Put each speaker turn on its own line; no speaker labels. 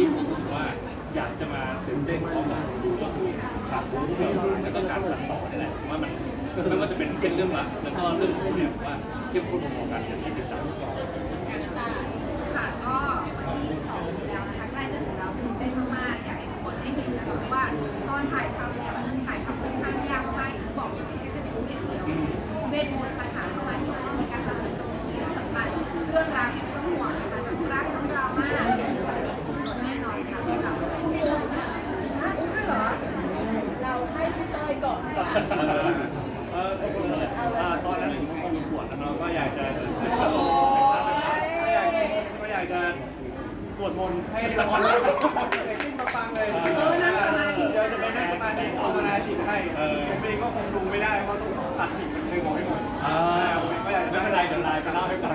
ที่ผมรู้สึกว่าอยากจะมาตื่นเต้นพร้อมกับดูก็คือฉากบู๊แล้วก็การตัดต่อนี่แหละว่ามันไม่ว่าจะเป็นเส้นเรื่องรักแล้วก็เรื่องคู่เนี่ยผมว่าเข้มข้นพอๆกันอย่างที่ติดตาม
ค่ะก็ที่สองแล้วนะคะใกล้จะถึงแล้วตื่นเต้นมากๆอยากให้ทุกคนได้เห็นนะคะเพราะว่าตอนถ่ายทำเนี่ยมันถ่ายทำค่อนข้างยากมากอย่างที่บอกไม่ใช่แค่เป็นรูปอย่างเดียวเวทมนต์คาถาเข้ามาที่มันมีการทำเป็นตัสำคัญเรื่องราวที่ต้องห่วงนะคะทั้งรักทั้งดราม่าแน่นอนค่ะพี่เรา
อุ้มด้วยเหรอ เราให้พี่เต้ยก่อนดีกว่า
เออตอนนั้นผมคงปวดแล้วเนาะก็อยากจะก็อยากจะสวดมนต์ให้ละครเรื่องขึ้นมาฟังเลยเดี๋ยวจะไปนั่งสมาธิภาวนาจิตให้ผมเองก็คงดูไม่ได้เพราะต้องตัดสิ่งบันเทิงอกให้หมดไม่เป็นไรเดี๋ยวไลน์ไปเล่าให้ฟั
ง